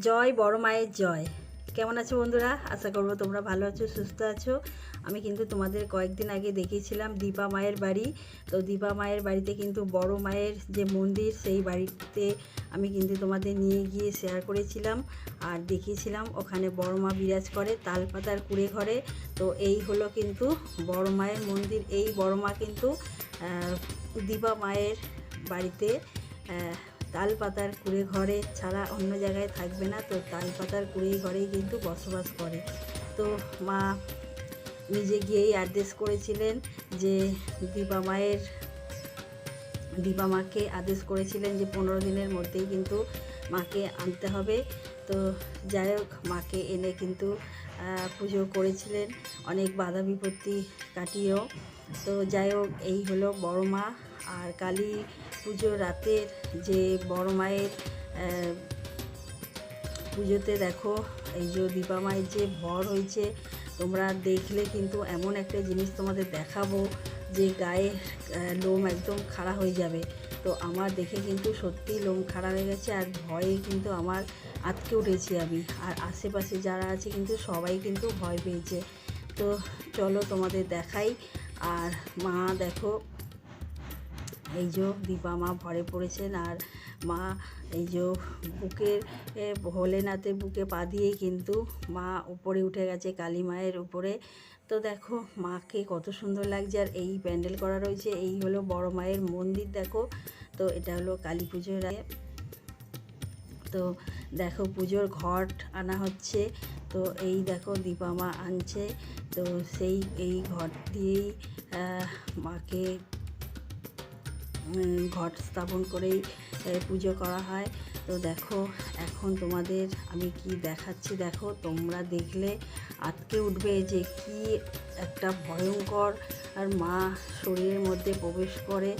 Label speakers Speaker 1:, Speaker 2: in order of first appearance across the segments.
Speaker 1: জয়, বড় মায়ের জয়। কেমন আছো বন্ধুরা? আশা করব তোমরা ভালো আছো, সুস্থ আছো। আমি কিন্তু তোমাদের কয়েকদিন আগে দেখিয়েছিলাম দীপা মায়ের বাড়ি। তো দীপা মায়ের বাড়িতে কিন্তু বড় মায়ের যে মন্দির, সেই বাড়িতে আমি কিন্তু তোমাদের নিয়ে গিয়ে শেয়ার করেছিলাম আর দেখিয়েছিলাম। ওখানে বড় মা বিরাজ করে তালপাতার কুড়ে ঘরে। তো এই হলো কিন্তু বড় মায়ের মন্দির। এই বড় মা কিন্তু দীপা মায়ের বাড়িতে তাল পাতার কুড়ে ঘরে ছাড়া অন্য জায়গায় থাকবে না। তো তাল পাতার কুড়েই ঘরেই কিন্তু বসবাস করে। তো মা নিজে গিয়েই আদেশ করেছিলেন যে দীপা মায়ের, দীপা মাকে আদেশ করেছিলেন যে পনেরো দিনের মধ্যেই কিন্তু মাকে আনতে হবে। তো যাই হোক, মাকে এনে কিন্তু পুজো করেছিলেন। অনেক বাধা বিপত্তি কাটিয়েও। তো যাই হোক, এই হলো বড় মা। আর কালী পুজো রাতের যে বড় মায়ের পুজোতে দেখো, এই যে দীপা মায়ের যে ভর হয়েছে, তোমরা দেখলে কিন্তু এমন একটা জিনিস তোমাদের দেখাবো যে গায়ে লোম একদম খাড়া হয়ে যাবে। তো আমার দেখে কিন্তু সত্যি লোম খাড়া হয়ে গেছে আর ভয়ে কিন্তু আমার আটকে উঠেছি আমি। আর আশেপাশে যারা আছে কিন্তু সবাই কিন্তু ভয় পেয়েছে। তো চলো তোমাদের দেখাই। আর মা দেখো এই যে দীপা মা ভরে পড়েছেন আর মা এই যে বুকের এ, ভোলেনাথের বুকে পা দিয়েই কিন্তু মা উপরে উঠে গেছে কালী মায়ের উপরে। তো দেখো মাকে কত সুন্দর লাগছে আর এই প্যান্ডেল করা রয়েছে। এই হলো বড় মায়ের মন্দির দেখো। তো এটা হলো কালী পুজোর তো দেখো পুজোর ঘট আনা হচ্ছে। তো এই দেখো দীপা মা আনছে। তো সেই এই ঘট দিয়েই মাকে ঘট স্থাপন করেই পুজো করা হয়। তো দেখো, এখন তোমাদের আমি কি দেখাচ্ছি? দেখো, তোমরা দেখলে আটকে উঠবে যে কি একটা ভয়ঙ্কর, আর মা শরীরের মধ্যে প্রবেশ করে।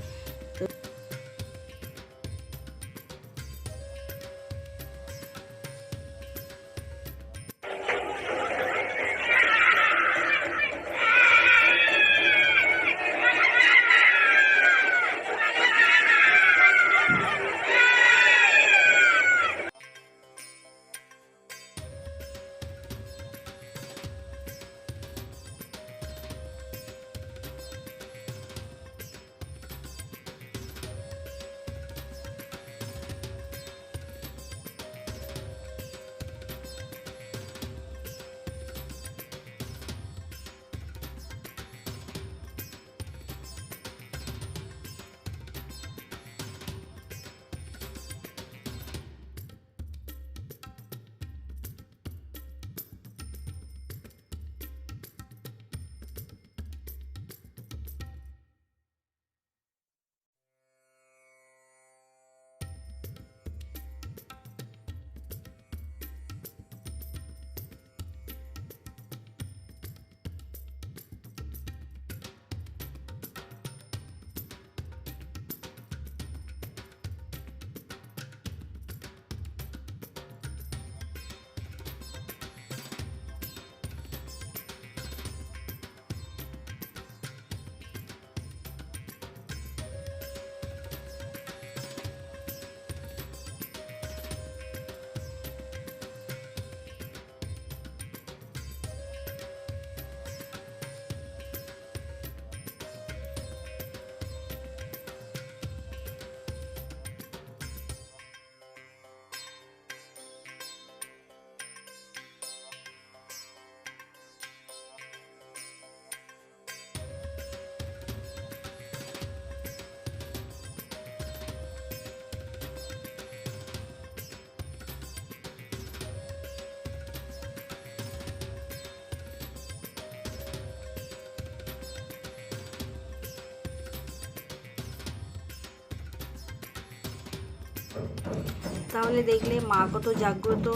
Speaker 1: তাহলে দেখলে মা কত জাগ্রত।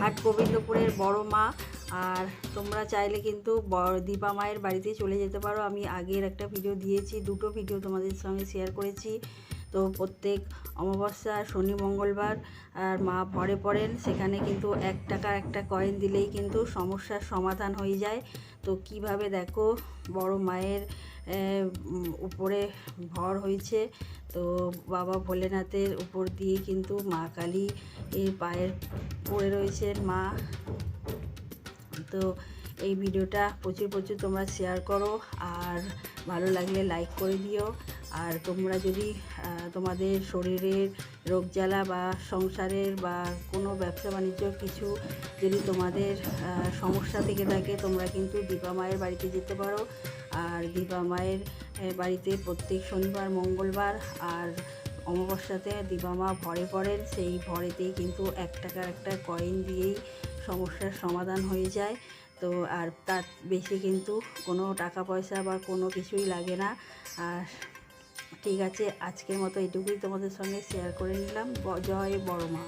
Speaker 1: হাট গোবিন্দপুরের বড় মা। আর তোমরা চাইলে কিন্তু দীপা মায়ের বাড়িতে চলে যেতে পারো। আমি আগের একটা ভিডিও দিয়েছি, দুটো ভিডিও তোমাদের সঙ্গে শেয়ার করেছি। তো প্রত্যেক অমাবস্যা, শনি, মঙ্গলবার আর মা পরে পড়েন, সেখানে কিন্তু এক টাকা, একটা কয়েন দিলেই কিন্তু সমস্যার সমাধান হয়ে যায়। তো কীভাবে দেখো, বড় মায়ের উপরে ভর হয়েছে। তো বাবা ভোলেনাথের উপর দিয়ে কিন্তু মা কালী পায়ের পড়ে রয়েছেন, মা। তো এই ভিডিওটা প্রচুর প্রচুর তোমরা শেয়ার করো। আর ভালো লাগলে লাইক করে দিও। আর তোমরা যদি তোমাদের শরীরের রোগ জ্বালা বা সংসারের বা কোনো ব্যবসা বাণিজ্য কিছু যদি তোমাদের সমস্যা থেকে থাকে, তোমরা কিন্তু দীপা মায়ের বাড়িতে যেতে পারো। আর দীপা মায়ের বাড়িতে প্রত্যেক শনিবার, মঙ্গলবার আর অমাবস্যাতে দীপা মা ভরে পড়েন। সেই ভরেতেই কিন্তু এক টাকার একটা কয়েন দিয়েই সমস্যার সমাধান হয়ে যায়। তো আর তার বেশি কিন্তু কোনো টাকা পয়সা বা কোনো কিছুই লাগে না। আর ঠিক আছে আজকের মতো এটুকুই তোমাদের সঙ্গে শেয়ার করে নিলাম। জয় বড় মা